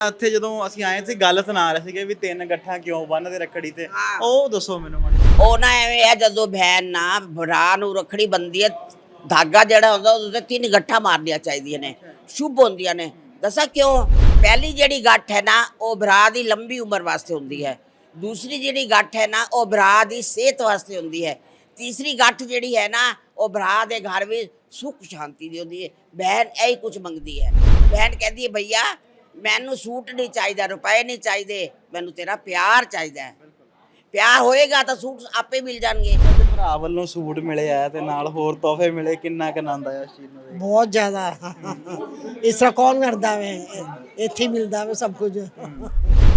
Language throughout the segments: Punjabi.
ਇੱਥੇ ਜਦੋਂ ਅਸੀਂ ਆਏ ਸੀ, ਗੱਲ ਸੁਣਾ ਰਹੇ ਸੀਗੇ ਵੀ ਤਿੰਨ ਗੱਠਾਂ ਕਿਉਂ ਬੰਨਦੇ ਰੱਖੜੀ ਤੇ। ਉਹ ਦੱਸੋ ਮੈਨੂੰ ਮਾੜੀ ਜਿਹੀ। ਉਹ ਨਾ ਐਵੇਂ ਆ, ਜਦੋਂ ਭੈਣ ਨਾ ਭਰਾ ਨੂੰ ਰੱਖੜੀ ਬੰਦੀ ਹੈ ਧਾਗਾ ਜਿਹੜਾ ਹੁੰਦਾ, ਉਹਦੇ ਤਿੰਨ ਗੱਠਾਂ ਮਾਰਨੀਆਂ ਚਾਹੀਦੀਆਂ ਨੇ, ਸ਼ੁਭ ਹੁੰਦੀਆਂ ਨੇ। ਦੱਸਾਂ ਕਿਉਂ? ਪਹਿਲੀ ਜਿਹੜੀ ਗੱਠ ਹੈ ਨਾ, ਉਹ ਭਰਾ ਦੀ ਲੰਬੀ ਉਮਰ ਵਾਸਤੇ ਹੁੰਦੀ ਹੈ। ਦੂਸਰੀ ਜਿਹੜੀ ਗੱਠ ਹੈ ਨਾ, ਉਹ ਭਰਾ ਦੀ ਸਿਹਤ ਵਾਸਤੇ ਹੁੰਦੀ ਹੈ। ਤੀਸਰੀ ਗੱਠ ਜਿਹੜੀ ਹੈ ਨਾ, ਉਹ ਭਰਾ ਦੇ ਘਰ ਵਿੱਚ ਸੁੱਖ ਸ਼ਾਂਤੀ ਦੀ ਹੁੰਦੀ ਹੈ। ਭੈਣ ਹੀ ਕੁਝ ਮੰਗਦੀ ਹੈ। ਭੈਣ ਕਹਿੰਦੀ ਹੈ, ਭਈਆ ਮੈਨੂੰ ਸੂਟ ਨਹੀਂ ਚਾਹੀਦਾ ਰੁਪਏ ਨਹੀਂ ਚਾਹੀਦੇ ਮੈਨੂੰ ਤੇਰਾ ਪਿਆਰ ਚਾਹੀਦਾ ਹੈ। ਪਿਆਰ ਹੋਏਗਾ ਤਾਂ ਸੂਟ ਆਪੇ ਮਿਲ ਜਾਣਗੇ। ਤੇ ਭਰਾ ਵੱਲੋਂ ਸੂਟ ਮਿਲੇ ਆ ਤੇ ਨਾਲ ਹੋਰ ਤੋਹਫੇ ਮਿਲੇ ਕਿੰਨਾ ਕੁ ਆਨੰਦ ਆਇਆ ਇਸ ਚੀਜ਼ ਨੂੰ ਦੇਖ? ਬਹੁਤ ਜ਼ਿਆਦਾ। ਇਸ ਤਰ੍ਹਾਂ ਕੌਣ ਕਰਦਾ ਵੇ? ਇੱਥੇ ਹੀ ਮਿਲਦਾ ਵੇ ਸਭ ਕੁਝ।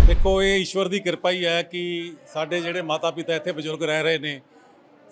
ਦੇਖੋ ਇਹ ਈਸ਼ਵਰ ਦੀ ਕਿਰਪਾ ਹੀ ਹੈ ਕਿ ਸਾਡੇ ਜਿਹੜੇ ਮਾਤਾ ਪਿਤਾ ਇੱਥੇ ਬਜ਼ੁਰਗ ਰਹਿ ਰਹੇ ਨੇ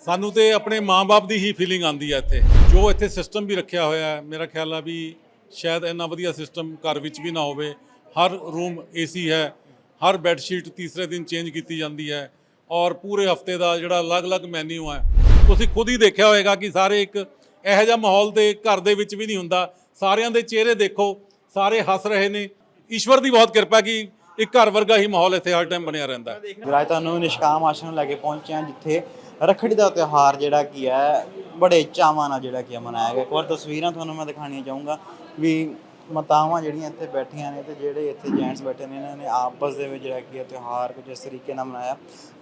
ਸਾਨੂੰ ਤੇ ਆਪਣੇ ਮਾਂ-ਬਾਪ ਦੀ ਹੀ ਫੀਲਿੰਗ ਆਉਂਦੀ ਹੈ ਇੱਥੇ। ਜੋ ਇੱਥੇ ਸਿਸਟਮ ਵੀ ਰੱਖਿਆ ਹੋਇਆ ਹੈ ਮੇਰਾ ਖਿਆਲ ਆ ਵੀ ਸ਼ਾਇਦ ਇੰਨਾ ਵਧੀਆ ਸਿਸਟਮ ਘਰ ਵਿੱਚ ਵੀ ਨਾ ਹੋਵੇ। ਹਰ ਰੂਮ ਏਸੀ ਹੈ, ਹਰ ਬੈੱਡ ਸ਼ੀਟ ਤੀਸਰੇ ਦਿਨ ਚੇਂਜ ਕੀਤੀ ਜਾਂਦੀ ਹੈ ਔਰ ਪੂਰੇ ਹਫ਼ਤੇ ਦਾ ਜਿਹੜਾ ਅਲੱਗ-ਅਲੱਗ ਮੈਨੂ ਹੈ। ਤੁਸੀਂ ਖੁਦ ਹੀ ਦੇਖਿਆ ਹੋਵੇਗਾ ਕਿ ਸਾਰੇ ਇੱਕ ਇਹੋ ਜਿਹਾ ਮਾਹੌਲ ਦੇ ਘਰ ਦੇ ਵਿੱਚ ਵੀ ਨਹੀਂ ਹੁੰਦਾ। ਸਾਰਿਆਂ ਦੇ ਚਿਹਰੇ ਦੇਖੋ, ਸਾਰੇ ਹੱਸ ਰਹੇ ਨੇ। ਈਸ਼ਵਰ ਦੀ ਬਹੁਤ ਕਿਰਪਾ ਕਿ ਇੱਕ ਘਰ ਵਰਗਾ ਹੀ ਮਾਹੌਲ ਇੱਥੇ ਹਰ ਟਾਈਮ ਬਣਿਆ ਰਹਿੰਦਾ ਹੈ। ਤੁਹਾਨੂੰ ਨਿਸ਼ਕਾਮ ਆਸ਼ਰਮ ਲੈ ਕੇ ਪਹੁੰਚੇ ਹਾਂ ਜਿੱਥੇ ਰੱਖੜੀ ਦਾ ਤਿਉਹਾਰ ਜਿਹੜਾ ਕੀ ਹੈ, ਬੜੇ ਚਾਵਾਂ ਨਾਲ ਜਿਹੜਾ ਕੀ ਹੈ ਮਨਾਇਆ ਗਿਆ। ਇੱਕ ਵਾਰ ਤਸਵੀਰਾਂ ਤੁਹਾਨੂੰ ਮੈਂ ਦਿਖਾਣੀਆਂ ਚਾਹੂੰਗਾ। ਵੀ ਮਾਤਾਵਾਂ ਜਿਹੜੀਆਂ ਇੱਥੇ ਬੈਠੀਆਂ ਨੇ ਤੇ ਜਿਹੜੇ ਇੱਥੇ ਜੈਂਟਸ ਬੈਠੇ ਨੇ ਇਹਨਾਂ ਨੇ ਆਪਸ ਦੇ ਵਿੱਚ ਜਿਹੜਾ ਕੀ ਹੈ ਤਿਉਹਾਰ ਕੁਝ ਇਸ ਤਰੀਕੇ ਨਾਲ ਮਨਾਇਆ।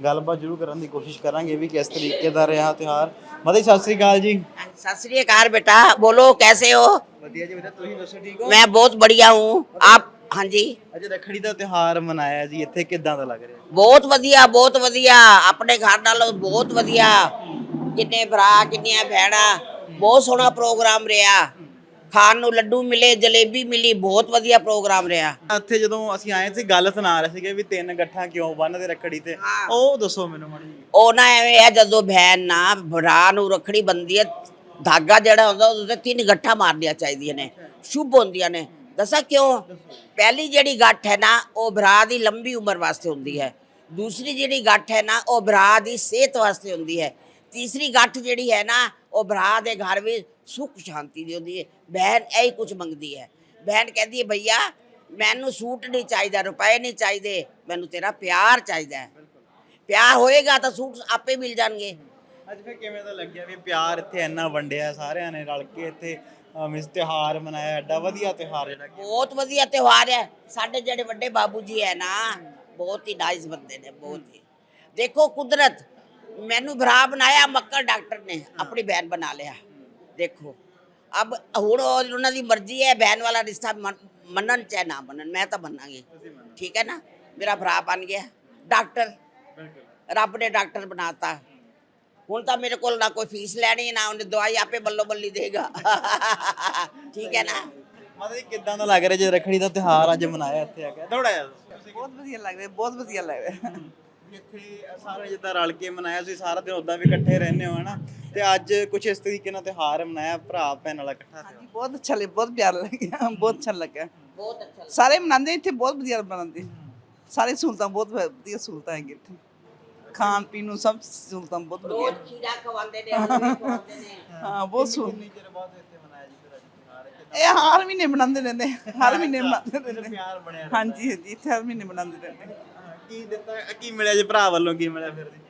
ਗੱਲਬਾਤ ਜ਼ਰੂਰ ਕਰਨ ਦੀ ਕੋਸ਼ਿਸ਼ ਕਰਾਂਗੇ ਵੀ ਕਿਸ ਤਰੀਕੇ ਦਾ ਰਿਹਾ ਤਿਉਹਾਰ। ਮਦੀ ਸਤਿ ਸ੍ਰੀ ਅਕਾਲ ਜੀ। ਸਤਿ ਸ੍ਰੀ ਅਕਾਲ ਬੇਟਾ ਬੋਲੋ ਕੈਸੇ ਹੋ? ਵਧੀਆ ਜੀ ਬੇਟਾ ਤੁਸੀਂ ਦੱਸੋ ਠੀਕ ਹੋ? ਮੈਂ ਬਹੁਤ ਵਧੀਆ ਹੂੰ। ਆਪ ਹਾਂਜੀ। ਅੱਜ ਰਖੜੀ ਦਾ ਤਿਉਹਾਰ ਮਨਾਇਆ ਜੀ ਇੱਥੇ ਕਿਦਾਂ ਦਾ ਲੱਗ ਰਿਹਾ? ਬਹੁਤ ਵਧੀਆ ਬਹੁਤ ਵਧੀਆ। ਆਪਣੇ ਘਰ ਨਾਲ ਬਹੁਤ ਵਧੀਆ। ਕਿੰਨੇ ਭਰਾ ਕਿੰਨੀਆਂ ਭੈਣਾਂ ਬਹੁਤ ਸੋਹਣਾ ਪ੍ਰੋਗਰਾਮ ਰਿਹਾ। ਖਾਣ ਨੂੰ ਲੱਡੂ ਮਿਲੇ ਜਲੇਬੀ ਮਿਲੀ ਬਹੁਤ ਵਧੀਆ ਪ੍ਰੋਗਰਾਮ ਰਿਹਾ। ਇੱਥੇ ਜਦੋਂ ਅਸੀਂ ਆਏ ਸੀ ਗੱਲ ਸੁਣਾ ਰਹੇ ਸੀਗੇ ਵੀ ਤਿੰਨ ਗੱਠਾਂ ਕਿਉਂ ਬੰਨਦੇ ਰੱਖੜੀ ਤੇ। ਉਹ ਦੱਸੋ ਮੈਨੂੰ ਮਾੜੀ ਜਿਹੀ। ਉਹ ਨਾ ਐਵੇਂ ਆ ਜਦੋਂ ਭੈਣ ਨਾ ਭਰਾ ਨੂੰ ਰੱਖੜੀ ਬੰਦੀ ਹੈ ਧਾਗਾ ਜਿਹੜਾ ਹੁੰਦਾ ਉਹਦੇ ਤਿੰਨ ਗੱਠਾਂ ਮਾਰਨੀਆਂ ਚਾਹੀਦੀਆਂ ਨੇ ਸ਼ੁਭ ਹੁੰਦੀਆਂ ਨੇ। ਦੱਸਾਂ ਕਿਉਂ? ਪਹਿਲੀ ਜਿਹੜੀ ਗੱਠ ਹੈ ਨਾ ਉਹ ਭਰਾ ਦੀ ਲੰਬੀ ਉਮਰ ਵਾਸਤੇ ਹੁੰਦੀ ਹੈ। ਦੂਸਰੀ ਜਿਹੜੀ ਗੱਠ ਹੈ ਨਾ ਉਹ ਭਰਾ ਦੀ ਸਿਹਤ ਵਾਸਤੇ ਹੁੰਦੀ ਹੈ। ਤੀਸਰੀ ਗੱਠ ਜਿਹੜੀ ਹੈ ਨਾ ਉਹ ਭਰਾ ਦੇ ਘਰ ਵਿੱਚ ਸੁੱਖ ਸ਼ਾਂਤੀ ਦੀ ਹੁੰਦੀ ਹੈ। ਭੈਣ ਇਹੀ ਕੁਝ ਮੰਗਦੀ ਹੈ। ਭੈਣ ਕਹਿੰਦੀ ਹੈ ਭਈਆ ਮੈਨੂੰ ਸੂਟ ਨਹੀਂ ਚਾਹੀਦਾ ਰੁਪਏ ਨਹੀਂ ਚਾਹੀਦੇ ਮੈਨੂੰ ਤੇਰਾ ਪਿਆਰ ਚਾਹੀਦਾ ਹੈ। ਪਿਆਰ ਹੋਏਗਾ ਤਾਂ ਸੂਟ ਆਪੇ ਮਿਲ ਜਾਣਗੇ। ਅੱਜ ਫਿਰ ਕਿਵੇਂ ਦਾ ਲੱਗਿਆ ਵੀ ਪਿਆਰ ਇੱਥੇ ਇੰਨਾ ਵੰਡਿਆ ਸਾਰਿਆਂ ਨੇ ਰਲ ਕੇ ਇੱਥੇ ਅਮ, ਇਸ ਤਿਉਹਾਰ ਮਨਾਇਆ ਐਡਾ ਵਧੀਆ ਤਿਉਹਾਰ ਜਿਹੜਾ ਬਹੁਤ ਵਧੀਆ ਤਿਉਹਾਰ ਹੈ। ਸਾਡੇ ਜਿਹੜੇ ਵੱਡੇ ਬਾਬੂ ਜੀ ਹੈ ਨਾ ਬਹੁਤ ਹੀ ਨਾਈਸ ਬੰਦੇ ਨੇ ਬਹੁਤ ਹੀ। ਦੇਖੋ ਕੁਦਰਤ ਮੈਨੂੰ ਭਰਾ ਬਣਾਇਆ ਮੱਕਰ ਡਾਕਟਰ ਨੇ ਆਪਣੀ ਬਹਿਨ ਬਣਾ ਲਿਆ। ਦੇਖੋ ਅਬ ਹੁਣ ਉਹ- ਉਹਨਾਂ ਦੀ ਮਰਜ਼ੀ ਹੈ ਬਹਿਨ ਵਾਲਾ ਰਿਸ਼ਤਾ ਮੰਨ- ਮੰਨਣ ਚਾਹੇ ਨਾ ਮੰਨਣ ਮੈਂ ਤਾਂ ਮੰਨਾਂਗੀ। ਠੀਕ ਹੈ ਨਾ? ਮੇਰਾ ਭਰਾ ਬਣ ਗਿਆ ਡਾਕਟਰ। ਰੱਬ ਨੇ ਡਾਕਟਰ ਬਣਾਤਾ। ਹੁਣ ਤਾਂ ਮੇਰੇ ਕੋਲ ਨਾ ਕੋਈ ਫੀਸ ਲੈਣੀ ਨਾ ਉਹਨੇ ਦਵਾਈ ਆਪੇ ਬੱਲੋ ਬੱਲੀ ਦੇਗਾ। ਠੀਕ ਹੈ ਨਾ? ਮਤਲਬ ਇਹ ਕਿੱਦਾਂ ਦਾ ਲੱਗ ਰਿਹਾ ਜੇ ਰੱਖੜੀ ਦਾ ਤਿਉਹਾਰ ਅੱਜ ਮਨਾਇਆ ਇੱਥੇ ਆ ਕੇ? ਥੋੜਾ ਜਿਹਾ ਬਹੁਤ ਵਧੀਆ ਲੱਗ ਰਿਹਾ ਬਹੁਤ ਵਧੀਆ ਲੱਗ ਰਿਹਾ। ਵੀ ਇੱਥੇ ਸਾਰੇ ਜਿੱਦਾਂ ਰਲ ਕੇ ਮਨਾਇਆ ਤੁਸੀਂ ਸਾਰਾ ਦਿਨ ਉਦਾਂ ਵੀ ਇਕੱਠੇ ਰਹਿੰਦੇ ਹੋ ਹਨਾ? ਤੇ ਅੱਜ ਕੁਝ ਇਸ ਤਰੀਕੇ ਨਾਲ ਤਿਉਹਾਰ ਮਨਾਇਆ ਭਰਾ ਭੈਣ ਵਾਲਾ ਇਕੱਠਾ ਹਾਂਜੀ ਬਹੁਤ ਅੱਛਾ ਲੱਗਾ ਬਹੁਤ ਪਿਆਰ ਲੱਗਿਆ ਬਹੁਤ ਅੱਛਾ ਲੱਗਾ ਬਹੁਤ ਅੱਛਾ ਸਾਰੇ ਮਨਾਉਂਦੇ ਇੱਥੇ ਬਹੁਤ ਵਧੀਆ ਮਨਾਉਂਦੇ। ਸਾਰੇ ਸਹੂਲਤਾਂ ਬਹੁਤ ਵਧੀਆ ਸਹੂਲਤਾਂ ਹੈਗੀਆਂ ਇੱਥੇ। ਖਾਣ ਪੀਣ ਨੂੰ ਸਭ ਸਹੂਲਤਾਂ ਬਹੁਤ ਵਧੀਆ। ਰੋਜ਼ ਖੀਰਾ ਖਵਾਉਂਦੇ ਨੇ ਹਲਵੇ ਖਵਾਉਂਦੇ ਨੇ। ਹਾਂ ਬਹੁਤ ਸਹੂਲਤ ਕਿੰਨੀ ਚਿਰ ਬਾਅਦ ਇੱਥੇ ਮਨਾਇਆ ਜੀ ਫਿਰ ਅੱਜ ਤਿਉਹਾਰ? ਇਹ ਹਰ ਮਹੀਨੇ ਮਨਾਉਂਦੇ ਰਹਿੰਦੇ ਹਰ ਮਹੀਨੇ ਮਨਾਉਂਦੇ ਰਹਿੰਦੇ। ਪਿਆਰ ਬਣਿਆ ਹਾਂਜੀ ਹਾਂਜੀ ਇੱਥੇ ਹਰ ਮਹੀਨੇ ਮਨਾਉਂਦੇ ਰਹਿੰਦੇ। ਕੀ ਦਿੱਤਾ? ਕੀ ਮਿਲਿਆ ਜੀ ਭਰਾ ਵੱਲੋਂ? ਕੀ ਮਿਲਿਆ ਫਿਰ? ਜੀ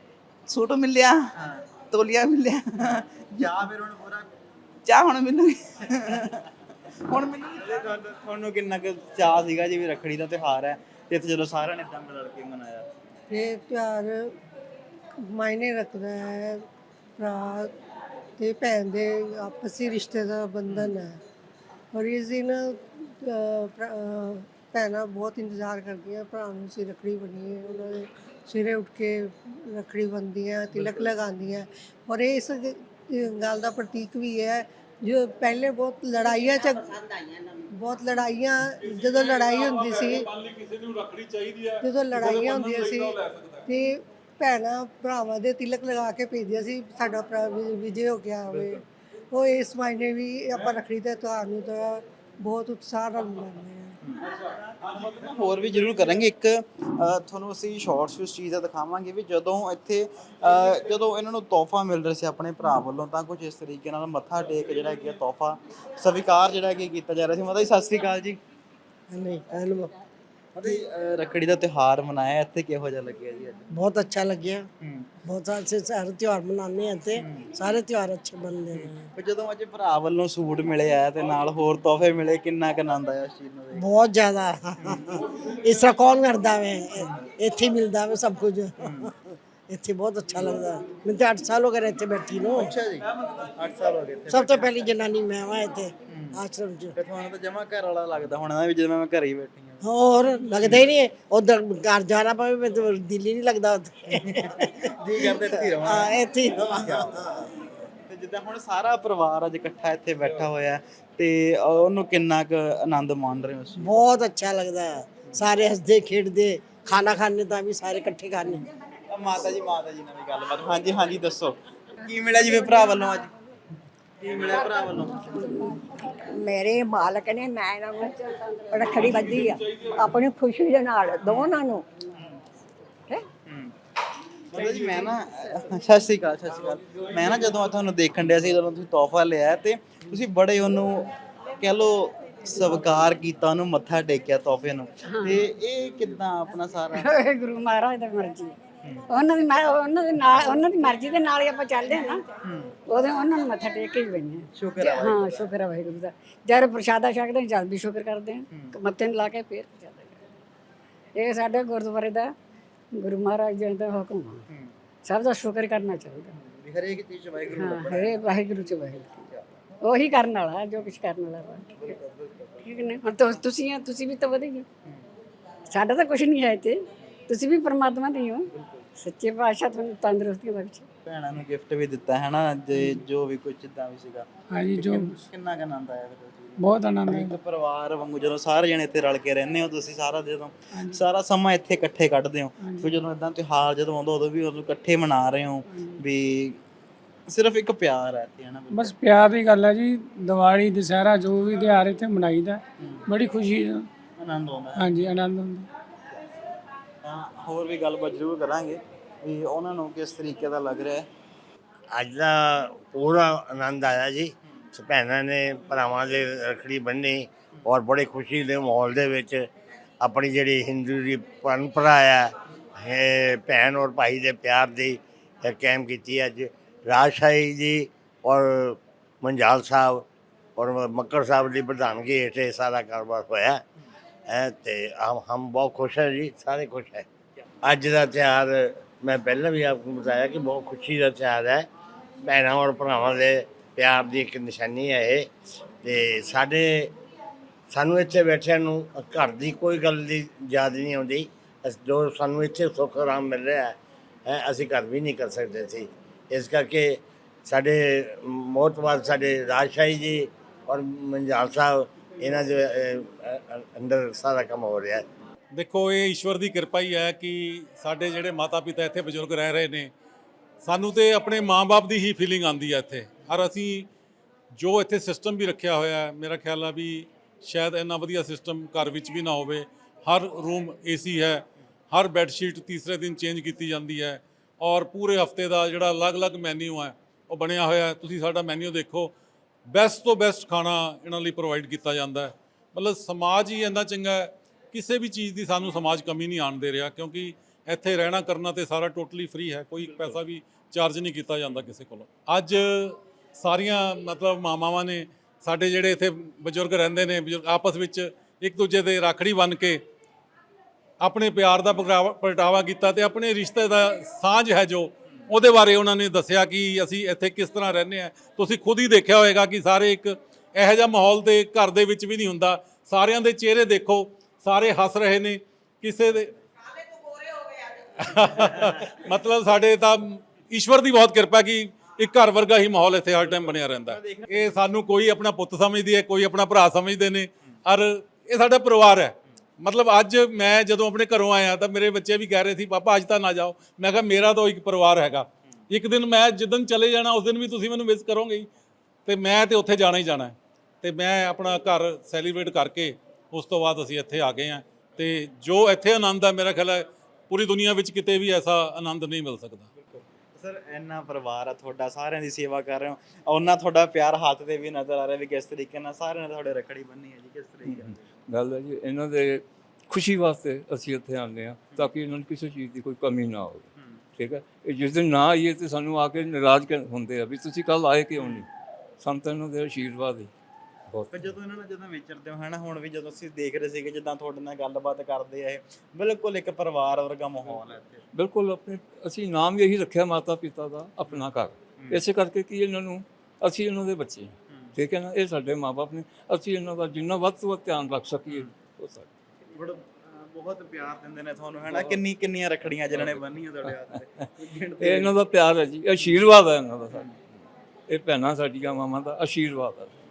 ਸੂਟ ਮਿਲਿਆ ਹਾਂ। ਤੋਲੀਆ ਮਿਲਿਆ। ਜਾ ਫਿਰ ਹੁਣ ਪੂਰਾ? ਚਾਹ ਹੁਣ ਮੈਨੂੰ ਹੁਣ ਮੈਨੂੰ ਤੁਹਾਨੂੰ ਤੁਹਾਨੂੰ ਕਿੰਨਾ ਕੁ ਚਾਹ ਸੀਗਾ ਜੀ ਵੀ ਰੱਖੜੀ ਦਾ ਤਿਉਹਾਰ ਹੈ ਤੇ ਇੱਥੇ ਜਦੋਂ ਸਾਰਿਆਂ ਨੇ ਇਦਾਂ ਮਿਲ ਕੇ ਮਨਾਇਆ। ਇਹ ਪਿਆਰ ਮਾਇਨੇ ਰੱਖਦਾ ਹੈ ਭਰਾ ਤੇ ਭੈਣ ਦੇ ਆਪਸੀ ਰਿਸ਼ਤੇ ਦਾ ਬੰਧਨ ਹੈ। ਔਰ ਇਸ ਦਿਨ ਅਹ, ਭਰਾ- ਅਹ, ਭੈਣਾਂ ਬਹੁਤ ਇੰਤਜ਼ਾਰ ਕਰਦੀਆਂ ਭਰਾ ਨੂੰ ਸੀ ਰੱਖੜੀ ਬਣੀ ਹੈ ਉਹਨਾਂ ਦੇ ਸਵੇਰੇ ਉੱਠ ਕੇ ਰੱਖੜੀ ਬੰਨ੍ਹਦੀਆਂ ਤਿਲਕ ਲਗਾਉਂਦੀਆਂ। ਔਰ ਇਹ ਇਸ ਗੱਲ ਦਾ ਪ੍ਰਤੀਕ ਵੀ ਹੈ ਜੋ ਪਹਿਲੇ ਬਹੁਤ ਲੜਾਈਆਂ ਚ ਬਹੁਤ ਲੜਾਈਆਂ ਜਦੋਂ ਲੜਾਈ ਹੁੰਦੀ ਸੀ ਕਿਸੇ ਨੂੰ ਰੱਖੜੀ ਚਾਹੀਦੀ ਹੈ ਜਦੋਂ ਲੜਾਈਆਂ ਹੁੰਦੀਆਂ ਸੀ ਤੇ ਭੈਣਾਂ ਭਰਾਵਾਂ ਦੇ ਤਿਲਕ ਲਗਾ ਕੇ ਭੇਜਦੀਆਂ ਸੀ ਸਾਡਾ ਭਰਾ ਵਿਜੇ ਹੋ ਗਿਆ ਹੋਵੇ। ਉਹ ਇਸ ਮਾਇਨੇ ਵੀ ਆਪਾਂ ਰੱਖੜੀ ਦੇ ਤਿਉਹਾਰ ਨੂੰ ਤਾਂ ਬਹੁਤ ਉਤਸ਼ਾਹ ਨਾਲ ਮਨਾਉਂਦੇ ਹਾਂ। ਹੋਰ ਵੀ ਜ਼ਰੂਰ ਕਰਾਂਗੇ। ਇੱਕ ਤੁਹਾਨੂੰ ਅਸੀਂ ਸ਼ਾਰਟਸ ਵਿੱਚ ਚੀਜ਼ ਦਾ ਦਿਖਾਵਾਂਗੇ ਵੀ ਜਦੋਂ ਇੱਥੇ ਅ, ਜਦੋਂ ਇਹਨਾਂ ਨੂੰ ਤੋਹਫਾ ਮਿਲ ਰਿਹਾ ਸੀ ਆਪਣੇ ਭਰਾ ਵੱਲੋਂ ਤਾਂ ਕੁਝ ਇਸ ਤਰੀਕੇ ਨਾਲ ਮੱਥਾ ਟੇਕ ਜਿਹੜਾ ਕਿ ਤੋਹਫਾ ਸਵੀਕਾਰ ਜਿਹੜਾ ਕਿ ਕੀਤਾ ਜਾ ਰਿਹਾ ਸੀ। ਮਾਤਾ ਜੀ ਸਤਿ ਸ੍ਰੀ ਅਕਾਲ ਜੀ। ਨਹੀਂ ਐਨਮ ਰੱਖੜੀ ਦਾ ਤਿਉਹਾਰ ਮਨਾਇਆ ਇੱਥੇ ਕਿਹੋ ਜਿਹਾ ਲੱਗਿਆ ਜੀ ਅੱਜ? ਬਹੁਤ ਅੱਛਾ ਲੱਗਿਆ। ਬਹੁਤ ਅੱਛੇ ਸਾਰੇ ਤਿਉਹਾਰ ਮਨਾਉਂਦੇ ਆ ਤੇ ਸਾਰੇ ਤਿਉਹਾਰ ਅੱਛੇ ਬਣਦੇ ਨੇ। ਪਰ ਜਦੋਂ ਅੱਜ ਭਰਾ ਵੱਲੋਂ ਸੂਟ ਮਿਲੇ ਆ ਤੇ ਨਾਲ ਹੋਰ ਤੋਹਫੇ ਮਿਲੇ ਕਿੰਨਾ ਕੁ ਆਨੰਦ ਆਇਆ ਇਸ ਚੀਜ਼ ਨੂੰ ਦੇਖ? ਬਹੁਤ ਜ਼ਿਆਦਾ। ਇਸ ਤਰ੍ਹਾਂ ਕੌਣ ਕਰਦਾ ਵੇ? ਇੱਥੇ ਹੀ ਮਿਲਦਾ ਵੇ ਸਭ ਕੁਝ। ਇੱਥੇ ਬਹੁਤ ਅੱਛਾ ਲੱਗਦਾ। ਮੈਨੂੰ ਤਾਂ 8 ਸਾਲ ਹੋ ਗਏ ਇੱਥੇ ਬੈਠੀ ਨੂੰ। ਅੱਛਾ ਜੀ। 8 ਸਾਲ ਹੋ ਗਏ ਇੱਥੇ ਸਭ ਤੋਂ ਪਹਿਲੀ ਜਨਾਨੀ ਮੈਂ ਵਾਂ ਇੱਥੇ ਆਸ਼ਰਮ 'ਚ। ਤੇ ਤੁਹਾਨੂੰ ਤਾਂ ਜਮਾ ਘਰ ਵਾਲਾ ਲੱਗਦਾ ਹੋਣਾ ਨਾ ਵੀ ਜਦੋਂ ਮੈਂ ਘਰੇ ਹੀ ਬੈਠੀ ਹਾਂ ਹੋਰ ਲੱਗਦਾ ਹੀ ਨਹੀਂ ਉਧਰ ਘਰ ਜਾਣਾ ਪਵੇ ਮੈਂ ਤਾਂ ਦਿਲ ਹੀ ਨਹੀਂ ਲੱਗਦਾ ਉੱਥੇ। ਜੀ ਕਰਦੇ ਇੱਥੇ ਹੀ ਰਵਾਂ ਹਾਂ ਇੱਥੇ ਹੀ ਰਵਾਂ। ਤੇ ਜਿੱਦਾਂ ਹੁਣ ਸਾਰਾ ਪਰਿਵਾਰ ਅੱਜ ਇਕੱਠਾ ਇੱਥੇ ਬੈਠਾ ਹੋਇਆ ਹੈ, ਤੇ ਉਹਨੂੰ ਕਿੰਨਾ ਕੁ ਆਨੰਦ ਮਾਣ ਰਹੇ ਹੋ ਤੁਸੀਂ? ਬਹੁਤ ਅੱਛਾ ਲੱਗਦਾ ਹੈ। ਸਾਰੇ ਹੱਸਦੇ ਖੇਡਦੇ ਖਾਣਾ ਖਾਣੇ ਤਾਂ ਵੀ ਸਾਰੇ ਇਕੱਠੇ ਖਾਣੇ ਮਾਤਾ ਜੀ ਮਾਤਾ ਜੀ ਨਾਲ ਵੀ ਗੱਲਬਾਤ। ਹਾਂਜੀ ਹਾਂਜੀ ਦੱਸੋ। ਕੀ ਮਿਲਿਆ ਜਿਵੇਂ ਭਰਾ ਵੱਲੋਂ ਅੱਜ? ਕੀ ਮਿਲਿਆ ਭਰਾ ਵੱਲੋਂ? ਮੇਰੇ ਮਾਲਕ ਨੇ ਮੈਂ ਇਹਨਾਂ ਨੂੰ ਰੱਖੜੀ ਬੱਧੀ ਆ। ਆਪਣੀ ਖੁਸ਼ੀ ਦੇ ਨਾਲ ਦੋਨਾਂ ਨੂੰ। ਜੀ ਮੈਂ ਨਾ ਸਤਿ ਸ਼੍ਰੀ ਅਕਾਲ ਸਤਿ ਸ਼੍ਰੀ ਅਕਾਲ। ਮੈਂ ਨਾ ਜਦੋਂ ਤੁਹਾਨੂੰ ਦੇਖਣ ਡਿਆ ਸੀ ਜਦੋਂ ਤੁਸੀਂ ਤੋਹਫਾ ਲਿਆ ਤੇ ਤੁਸੀਂ ਬੜੇ ਉਹਨੂੰ ਕਹਿ ਲੋ ਸਵਕਾਰ ਕੀਤਾ ਉਹਨੂੰ ਮੱਥਾ ਟੇਕਿਆ ਤੋਹਫੇ ਨੂੰ। ਤੇ ਇਹ ਕਿਦਾਂ ਆਪਣਾ ਸਾਰਾ? ਗੁਰੂ ਮਹਾਰਾਜ ਦੀ ਮਰਜ਼ੀ। ਉਹਨਾਂ ਦੀ ਮੈਂ- ਉਹਨਾਂ ਦੇ ਨਾਲ ਉਹਨਾਂ ਦੀ ਮਰਜ਼ੀ ਦੇ ਨਾਲ ਹੀ ਆਪਾਂ ਚੱਲਦੇ ਹਾਂ ਨਾ। ਉਹਦੇ ਉਹਨਾਂ ਨੂੰ ਮੱਥਾ ਟੇਕ ਕੇ ਹੀ ਬੈਠੇ ਹਾਂ। ਸ਼ੁਕਰ ਹੈ ਹਾਂ ਸ਼ੁਕਰ ਹੈ ਵਾਹਿਗੁਰੂ ਦਾ। ਜਦ ਪ੍ਰਸ਼ਾਦਾ ਛਕਦੇ ਹਾਂ ਜਦ ਵੀ ਸ਼ੁਕਰ ਕਰਦੇ ਹਾਂ ਮੱਥੇ ਨੂੰ ਲਾ ਕੇ ਫੇਰ ਪ੍ਰਸ਼ਾਦਾ ਹਾਂ। ਇਹ ਸਾਡੇ ਗੁਰਦੁਆਰੇ ਦਾ ਗੁਰੂ ਮਹਾਰਾਜ ਜੀ ਦਾ ਹੁਕਮ ਆ। ਸਭ ਦਾ ਸ਼ੁਕਰ ਕਰਨਾ ਚਾਹੀਦਾ। ਵੀ ਹਰੇਕ ਚੀਜ਼ ਚ ਵਾਹਿਗੁਰੂ ਹਾਂ ਹਰੇ ਵਾਹਿਗੁਰੂ ਚ ਵਾਹਿਗੁਰੂ। ਉਹੀ ਕਰਨ ਵਾਲਾ ਜੋ ਕੁਝ ਕਰਨ ਵਾਲਾ ਵਾ। ਠੀਕ ਨੇ? ਹੁਣ ਤੁ- ਤੁਸੀਂ ਆ ਤੁਸੀਂ ਵੀ ਤਾਂ ਵਧੇ ਸਾਡਾ ਤਾਂ ਕੁਝ ਨਹੀਂ ਹੈ ਤੇ ਤੁਸੀਂ ਵੀ ਪਰਮਾਤਮਾ ਦੇ ਹੀ। ਹੋ ਸੱਚੇ ਪਾਤਸ਼ਾਹ ਤੁਹਾਨੂੰ ਤੰਦਰੁਸਤੀ ਬਖਸ਼ੇ ਭੈਣਾਂ ਨੂੰ ਗਿਫਟ ਵੀ ਦਿੱਤਾ ਹੈ ਨਾ? ਜੇ ਜੋ ਵੀ ਕੁਝ ਜਿੱਦਾਂ ਵੀ ਸੀਗਾ। ਹਾਂਜੀ ਜੋ ਕਿੰਨਾ ਕੁ ਆਨੰਦ ਆਇਆ ਫਿਰ ਬਹੁਤ ਆਨੰਦ ਹੈ ਇੱਕ ਪਰਿਵਾਰ ਵਾਂਗੂ ਜਦੋਂ ਸਾਰੇ ਜਣੇ ਇੱਥੇ ਰਲ ਕੇ ਰਹਿੰਦੇ ਹੋ ਤੁਸੀਂ ਸਾਰਾ ਜਦੋਂ ਸਾਰਾ ਸਮਾਂ ਇੱਥੇ ਇਕੱਠੇ ਕੱਢਦੇ ਹੋ। ਫਿਰ ਜਦੋਂ ਇਦਾਂ ਤਿਉਹਾਰ ਜਦੋਂ ਆਉਂਦਾ ਉਦੋਂ ਵੀ ਉਦੋਂ ਇਕੱਠੇ ਮਨਾ ਰਹੇ ਹੋ ਵੀ ਸਿਰਫ ਇੱਕ ਪਿਆਰ ਹੈ ਇੱਥੇ ਹੈ ਨਾ? ਬਸ ਪਿਆਰ ਦੀ ਗੱਲ ਹੈ ਜੀ ਦੀਵਾਲੀ ਦੁਸਹਿਰਾ ਜੋ ਵੀ ਤਿਉਹਾਰ ਇੱਥੇ ਮਨਾਈਦਾ ਬੜੀ ਖੁਸ਼ੀ। ਆਨੰਦ ਆਉਂਦਾ ਹੈ। ਹਾਂਜੀ ਆਨੰਦ ਹੁੰਦਾ। ਤਾਂ ਹੋਰ ਵੀ ਗੱਲਬਾਤ ਜ਼ਰੂਰ ਕਰਾਂਗੇ ਵੀ ਉਹਨਾਂ ਨੂੰ ਕਿਸ ਤਰੀਕੇ ਦਾ ਲੱਗ ਰਿਹਾ ਹੈ। ਅੱਜ ਦਾ ਪੂਰਾ ਆਨੰਦ ਆਇਆ ਜੀ। ਭੈਣਾਂ ਨੇ, ਭਰਾਵਾਂ ਦੇ ਰੱਖੜੀ ਬੰਨੀ ਔਰ ਬੜੇ ਖੁਸ਼ੀ ਦੇ ਮਾਹੌਲ ਦੇ ਵਿੱਚ ਆਪਣੀ ਜਿਹੜੀ ਹਿੰਦੂ ਦੀ ਪਰੰਪਰਾ ਹੈ ਭੈਣ ਔਰ ਭਾਈ ਦੇ ਪਿਆਰ ਦੀ ਕਾਇਮ ਕੀਤੀ ਅੱਜ। ਰਾਜਸ਼ਾਹੀ ਜੀ ਔਰ ਮੰਜਾਲ ਸਾਹਿਬ ਔਰ ਮੱਕੜ ਸਾਹਿਬ ਦੀ ਪ੍ਰਧਾਨਗੀ ਹੇਠ ਇਹ ਸਾਰਾ ਕਾਰੋਬਾਰ ਹੋਇਆ। ਹੈ ਤੇ ਹਮ ਹਮ ਬਹੁਤ ਖੁਸ਼ ਹੈ ਜੀ ਸਾਰੇ ਖੁਸ਼ ਹੈ। ਅੱਜ ਦਾ ਤਿਉਹਾਰ ਮੈਂ ਪਹਿਲਾਂ ਵੀ ਆਪਕੋ ਬਤਾਇਆ ਕਿ ਬਹੁਤ ਖੁਸ਼ੀ ਦਾ ਤਿਉਹਾਰ ਹੈ। ਭੈਣਾਂ ਔਰ ਭਰਾਵਾਂ ਦੇ ਪਿਆਰ ਦੀ ਇੱਕ ਨਿਸ਼ਾਨੀ ਹੈ ਇਹ। ਤੇ ਸਾਡੇ ਸਾਨੂੰ ਇੱਥੇ ਬੈਠਿਆਂ ਨੂੰ ਘਰ ਦੀ ਕੋਈ ਗੱਲ ਦੀ ਯਾਦ ਨਹੀਂ ਆਉਂਦੀ। ਅਸ- ਜੋ ਸਾਨੂੰ ਇੱਥੇ ਸੁੱਖ ਆਰਾਮ ਮਿਲ ਰਿਹਾ ਹੈ ਹੈ ਅਸੀਂ ਘਰ ਵੀ ਨਹੀਂ ਕਰ ਸਕਦੇ ਸੀ। ਇਸ ਕਰਕੇ ਸਾਡੇ ਮੋਤਬਾਰ ਸਾਡੇ ਰਾਜਸ਼ਾਹੀ ਜੀ ਔਰ ਮੰਜਾਲ ਸਾਹਿਬ ਇਹਨਾਂ ਦੇ ਅ, ਅੰਦਰ ਸਾਰਾ ਕੰਮ ਹੋ ਰਿਹਾ ਹੈ। ਦੇਖੋ, ਇਹ ਈਸ਼ਵਰ ਦੀ ਕਿਰਪਾ ਹੀ ਹੈ ਕਿ ਸਾਡੇ ਜਿਹੜੇ ਮਾਤਾ ਪਿਤਾ ਇੱਥੇ ਬਜ਼ੁਰਗ ਰਹਿ ਰਹੇ ਨੇ, ਸਾਨੂੰ ਤੇ ਆਪਣੇ ਮਾਂ-ਬਾਪ ਦੀ ਹੀ ਫੀਲਿੰਗ ਆਉਂਦੀ ਹੈ ਇੱਥੇ। ਔਰ ਅਸੀਂ ਜੋ ਇੱਥੇ ਸਿਸਟਮ ਵੀ ਰੱਖਿਆ ਹੋਇਆ ਹੈ, ਮੇਰਾ ਖਿਆਲ ਆ ਵੀ ਸ਼ਾਇਦ ਇੰਨਾ ਵਧੀਆ ਸਿਸਟਮ ਘਰ ਵਿੱਚ ਵੀ ਨਾ ਹੋਵੇ। ਹਰ ਰੂਮ ਏਸੀ ਹੈ, ਹਰ ਬੈੱਡ ਸ਼ੀਟ ਤੀਸਰੇ ਦਿਨ ਚੇਂਜ ਕੀਤੀ ਜਾਂਦੀ ਹੈ ਔਰ ਪੂਰੇ ਹਫ਼ਤੇ ਦਾ ਜਿਹੜਾ ਅਲੱਗ-ਅਲੱਗ ਮੈਨੂ ਹੈ, ਉਹ ਬਣਿਆ ਹੋਇਆ ਤੁਸੀਂ ਸਾਡਾ ਮੈਨੂ ਦੇਖੋ ਬੈਸਟ ਤੋਂ ਬੈਸਟ ਖਾਣਾ ਇਹਨਾਂ ਲਈ ਪ੍ਰੋਵਾਈਡ ਕੀਤਾ ਜਾਂਦਾ ਹੈ। ਮਤਲਬ ਸਮਾਜ ਹੀ ਇੰਨਾ ਚੰਗਾ ਹੈ, ਕਿਸੇ ਵੀ ਚੀਜ਼ ਦੀ ਸਾਨੂੰ ਸਮਾਜ ਕਮੀ ਨਹੀਂ ਆਣ ਦੇ ਰਿਹਾ, ਕਿਉਂਕਿ ਇੱਥੇ ਰਹਿਣਾ ਕਰਨਾ ਤੇ ਸਾਰਾ ਟੋਟਲੀ ਫ੍ਰੀ ਹੈ, ਕੋਈ ਪੈਸਾ ਵੀ ਚਾਰਜ ਨਹੀਂ ਕੀਤਾ ਜਾਂਦਾ ਕਿਸੇ ਕੋਲੋਂ। ਅੱਜ ਸਾਰੀਆਂ ਮਤਲਬ ਮਾਮਾਵਾਂ ਨੇ, ਸਾਡੇ ਜਿਹੜੇ ਇੱਥੇ ਬਜ਼ੁਰਗ ਰਹਿੰਦੇ ਨੇ, ਬਜ਼ੁਰਗ ਆਪਸ ਵਿੱਚ ਇੱਕ ਦੂਜੇ ਦੇ ਰਾਖੜੀ ਬੰਨ ਕੇ ਆਪਣੇ ਪਿਆਰ ਦਾ ਪ੍ਰਗਟਾਵਾ- ਪ੍ਰਗਟਾਵਾ ਕੀਤਾ ਤੇ ਆਪਣੇ ਰਿਸ਼ਤੇ ਦਾ ਸਾਂਝ ਹੈ ਜੋ, ਉਹਦੇ ਬਾਰੇ ਉਹਨਾਂ ਨੇ ਦੱਸਿਆ ਕਿ ਅਸੀਂ ਇੱਥੇ ਕਿਸ ਤਰ੍ਹਾਂ ਰਹਿੰਦੇ ਆ ਤੁਸੀਂ ਖੁਦ ਹੀ ਦੇਖਿਆ ਹੋਵੇਗਾ ਕਿ ਸਾਰੇ ਇੱਕ ਇਹੋ ਜਿਹਾ ਮਾਹੌਲ ਤੇ ਘਰ ਦੇ ਵਿੱਚ ਵੀ ਨਹੀਂ ਹੁੰਦਾ। ਸਾਰਿਆਂ ਦੇ ਚਿਹਰੇ ਦੇਖੋ ਸਾਰੇ ਹੱਸ ਰਹੇ ਨੇ ਕਿਸੇ ਦੇ ਮਤਲਬ ਸਾਡੇ ਤਾਂ ਈਸ਼ਵਰ ਦੀ ਬਹੁਤ ਕਿਰਪਾ ਕਿ ਇੱਕ ਘਰ ਵਰਗਾ ਹੀ ਮਾਹੌਲ ਇੱਥੇ ਹਰ ਟਾਈਮ ਬਣਿਆ ਰਹਿੰਦਾ। ਇਹ ਸਾਨੂੰ ਕੋਈ ਆਪਣਾ ਪੁੱਤ ਸਮਝਦੀ ਹੈ ਕੋਈ ਆਪਣਾ ਭਰਾ ਸਮਝਦੇ ਨੇ ਔਰ ਇਹ ਸਾਡਾ ਪਰਿਵਾਰ ਹੈ। ਮਤਲਬ ਅੱਜ ਮੈਂ ਜਦੋਂ ਆਪਣੇ ਘਰੋਂ ਆਇਆ ਤਾਂ ਮੇਰੇ ਬੱਚੇ ਵੀ ਕਹਿ ਰਹੇ ਸੀ ਪਾਪਾ ਅੱਜ ਤਾਂ ਨਾ ਜਾਓ। ਮੈਂ ਕਿਹਾ ਮੇਰਾ ਤਾਂ ਇੱਕ ਪਰਿਵਾਰ ਹੈਗਾ। ਇੱਕ ਦਿਨ ਮੈਂ ਜਿੱਦਨ ਚਲੇ ਜਾਣਾ ਉਸ ਦਿਨ ਵੀ ਤੁਸੀਂ ਮੈਨੂੰ ਮਿਸ ਕਰੋਗੇ ਹੀ। ਤੇ ਮੈਂ ਤੇ ਉੱਥੇ ਜਾਣਾ ਹੀ ਜਾਣਾ ਹੈ। ਤੇ ਮੈਂ ਆਪਣਾ ਘਰ ਸੈਲੀਬ੍ਰੇਟ ਕਰਕੇ ਉਸ ਤੋਂ ਬਾਅਦ ਅਸੀਂ ਇੱਥੇ ਆ ਗਏ ਹਾਂ। ਤੇ ਜੋ ਇੱਥੇ ਆਨੰਦ ਹੈ ਮੇਰਾ ਖਿਆਲ ਹੈ ਪੂਰੀ ਦੁਨੀਆ ਵਿੱਚ ਕਿਤੇ ਵੀ ਐਸਾ ਆਨੰਦ ਨਹੀਂ ਮਿਲ ਸਕਦਾ। ਸਰ ਇੰਨਾ ਪਰਿਵਾਰ ਆ ਤੁਹਾਡਾ ਸਾਰਿਆਂ ਦੀ ਸੇਵਾ ਕਰ ਰਹੇ ਹੋ। ਉਹਨਾਂ ਤੁਹਾਡਾ ਪਿਆਰ ਹੱਥ ਤੇ ਵੀ ਨਜ਼ਰ ਆ ਰਿਹਾ ਵੀ ਕਿਸ ਤਰੀਕੇ ਨਾਲ ਸਾਰਿਆਂ ਨੇ ਤੁਹਾਡੇ ਰੱਖੜੀ ਬੰਨੀ ਹੈ ਜੀ ਕਿਸ ਤਰੀਕੇ ਨਾਲ? ਗੱਲ ਹੈ ਜੀ ਇਹਨਾਂ ਦੇ ਖੁਸ਼ੀ ਵਾਸਤੇ ਅਸੀਂ ਇੱਥੇ ਆਉਂਦੇ ਹਾਂ ਤਾਂ ਕਿ ਇਹਨਾਂ ਨੂੰ ਕਿਸੇ ਚੀਜ਼ ਦੀ ਕੋਈ ਕਮੀ ਨਾ ਹੋਵੇ। ਠੀਕ ਹੈ? ਇਹ ਜਿਸ ਦਿਨ ਨਾ ਆਈਏ ਤੇ ਸਾਨੂੰ ਆ ਕੇ ਨਾਰਾਜ਼ ਹੁੰਦੇ ਆ ਵੀ ਤੁਸੀਂ ਕੱਲ ਆਏ ਕਿਉਂ ਨਹੀਂ? ਸਾਨੂੰ ਤਾਂ ਇਹਨਾਂ ਦੇ ਆਸ਼ੀਰਵਾਦ ਹੀ। ਬਹੁਤ ਪਰ ਜਦੋਂ ਇਹਨਾਂ ਨਾਲ ਜਦੋਂ ਵਿਚਰਦੇ ਹੋ ਹਨਾ ਹੁਣ ਵੀ ਜਦੋਂ ਅਸੀਂ ਦੇਖ ਰਹੇ ਸੀਗੇ ਜਿੱਦਾਂ ਤੁਹਾਡੇ ਨਾਲ ਗੱਲਬਾਤ ਕਰਦੇ ਆ ਇਹ ਬਿਲਕੁਲ ਇੱਕ ਪਰਿਵਾਰ ਵਰਗਾ ਮਾਹੌਲ ਹੈ ਇੱਥੇ। ਬਿਲਕੁਲ ਆਪਣੇ ਅਸੀਂ ਨਾਮ ਵੀ ਇਹੀ ਰੱਖਿਆ ਮਾਤਾ ਪਿਤਾ ਦਾ ਆਪਣਾ ਘਰ। ਇਸੇ ਕਰਕੇ ਕਿ ਇਹਨਾਂ ਨੂੰ ਅਸੀਂ ਇਹਨਾਂ ਦੇ ਬੱਚੇ ਹਾਂ। ਠੀਕ ਹੈ ਨਾ ਇਹ ਸਾਡੇ ਮਾਪੇ ਨੇ ਅਸੀਂ ਇਹਨਾਂ ਦਾ ਜਿੰਨਾ ਵੱਧ ਤੋਂ ਵੱਧ ਧਿਆਨ ਰੱਖ ਸਕੀਏ ਬੜਾ ਅਹ ਬਹੁਤ ਪਿਆਰ ਦਿੰਦੇ ਨੇ ਤੁਹਾਨੂੰ ਹਨਾ ਕਿੰਨੀ ਕਿੰਨੀਆਂ ਰੱਖੜੀਆਂ ਜਿਨ੍ਹਾਂ ਨੇ ਬੰਨੀਆਂ ਤੁਹਾਡੇ ਹੱਥ ਤੇ। ਗਿਣਤੀ ਇਹ ਇਹਨਾਂ ਦਾ ਪਿਆਰ ਹੈ ਜੀ ਇਹ ਆਸ਼ੀਰਵਾਦ ਹੈ ਇਹਨਾਂ ਦਾ ਸਾਡੇ। ਇਹ ਭੈਣਾਂ ਸਾਡੀਆਂ ਮਾਵਾਂ ਦਾ ਆਸ਼ੀਰਵਾਦ ਹੈ।